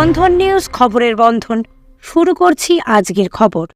বন্ধন news খবরের বন্ধন। শুরু করছি আজকের খবর।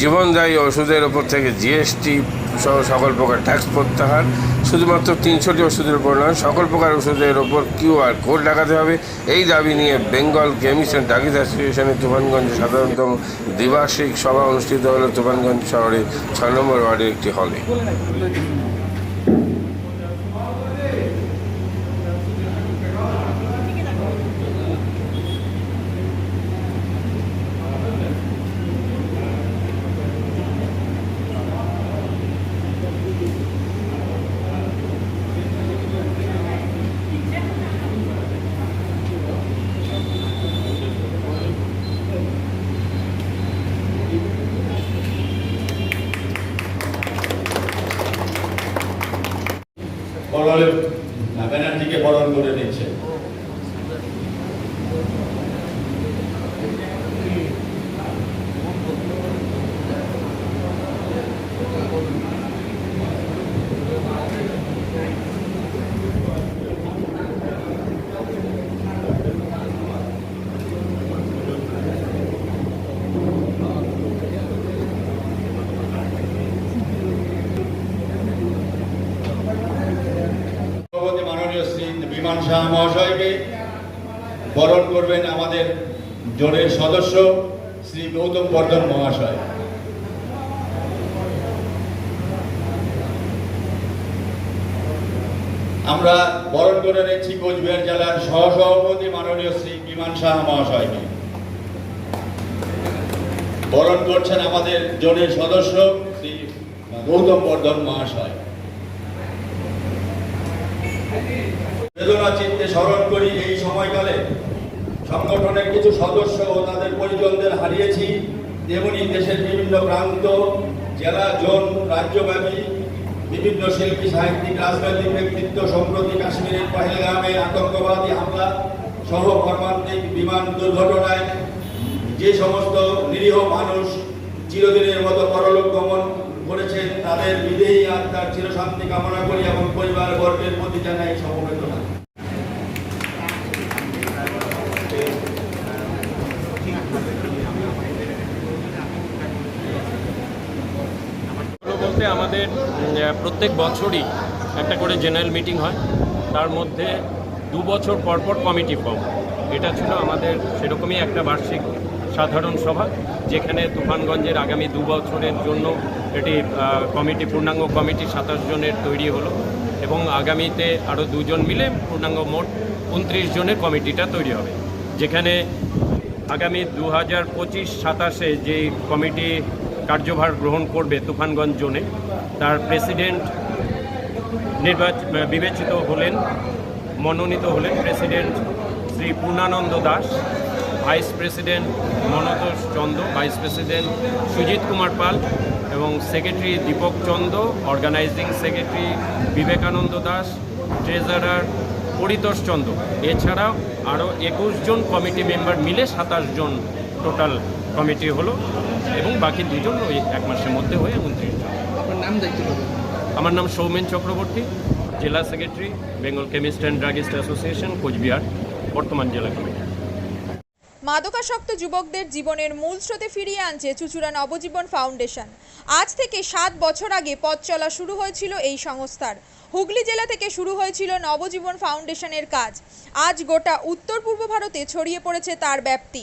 জীবনদায়ী ওষুধের ওপর থেকে জিএসটি সহ সকল প্রকার ট্যাক্স প্রত্যাহার। শুধুমাত্র তিনশোটি ওষুধের উপর নয়, সকল প্রকার ওষুধের ওপর কিউআর কোড লাগাতে হবে। এই দাবি নিয়ে বেঙ্গল কেমিস্ট অ্যান্ড ডাকিস অ্যাসোসিয়েশনের তুফানগঞ্জে সাধারণতম দ্বিবার্ষিক সভা অনুষ্ঠিত হল তুফানগঞ্জ শহরে ছয় নম্বর ওয়ার্ডের একটি হলে বড়লে ব্যানার্জিকে বরণ করে নিচ্ছে সভাপতি মাননীয় শ্রী বিমান শাহ মহাশয়কে বরণ করবেন আমাদের জোরের সদস্য শ্রী গৌতম বর্ধন মহাশয়। আমরা বরণ করে নিচ্ছি কোচবিহার জেলার সহসভাপতি মাননীয় শ্রী বিমান শাহ মহাশয়কে। বরণ করছেন আমাদের জোরের সদস্য শ্রী গৌতম বর্ধন মহাশয়। বেদনা চিত্তে স্মরণ করি এই সময়কালে সংগঠনের কিছু সদস্য ও তাদের পরিজনদের হারিয়েছি। তেমনি দেশের বিভিন্ন প্রান্ত, জেলা, জোন, রাজ্যব্যাপী বিভিন্ন শিল্পী, সাহিত্যিক, রাজনৈতিক ব্যক্তিত্ব সম্প্রতি কাশ্মীরের পহেলগামে আতঙ্কবাদী হামলা সহ মর্মান্তিক বিমান দুর্ঘটনায় যে সমস্ত নিরীহ মানুষ চিরদিনের মতো পরলোক গমন করেছেন, তাদের বিদেহী আত্মার চিরশান্তি কামনা করি এবং পরিবার বর্গের প্রতি জানাই সমবেদনা হলো বলতে আমাদের উম, প্রত্যেক বছরই একটা করে জেনারেল মিটিং হয়। তার মধ্যে দু বছর পর পর কমিটি ফর্ম এটা ছিল আমাদের সেরকমই একটা বার্ষিক সাধারণ সভা, যেখানে তুফানগঞ্জের আগামী দু বছরের জন্য এটি কমিটি পূর্ণাঙ্গ কমিটি সাতাশ জনের তৈরি হলো এবং আগামীতে আরও দুজন মিলে পূর্ণাঙ্গ মোট উনত্রিশ জনের কমিটিটা তৈরি হবে। যেখানে আগামী দু হাজার পঁচিশ সাতাশে যে কমিটি কার্যভার গ্রহণ করবে তুফানগঞ্জ জোনে। তার প্রেসিডেন্ট নির্বাচ বিবেচিত হলেন, মনোনীত হলেন president Shri Purnananda Das, vice president Monotosh Chandra, vice president Sujit Kumar Pal এবং secretary Dipak Chandra, organising secretary Vivekananda Das, treasurer Paritosh Chandra. এছাড়াও আরও একুশ জন কমিটি মেম্বার মিলে সাতাশ জন টোটাল কমিটি হলো এবং বাকি দুজন ওই এক মাসের মধ্যে হয়ে উনত্রিশ জন আমার নাম সৌমেন চক্রবর্তী জেলা secretary Bengal chemist and druggist association Cooch Behar বর্তমান জেলা কমিটি। মাদকাসক্ত যুবকদের জীবনের মূল স্রোতে ফিরিয়ে আনছে চুচুড়া নবজীবন ফাউন্ডেশন। আজ থেকে সাত বছর আগে পথ চলা শুরু হয়েছিল এই সংস্থার। হুগলি জেলা থেকে শুরু হয়েছিল নবজীবন ফাউন্ডেশনের কাজ। আজ গোটা উত্তর পূর্ব ভারতে ছড়িয়ে পড়েছে তার ব্যাপ্তি।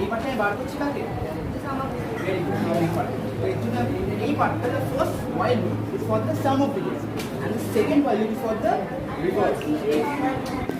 এই পার্টটা আমি বার করছি কাকে এই পার্টটা for the sum of digits and the second while loop is for the reverse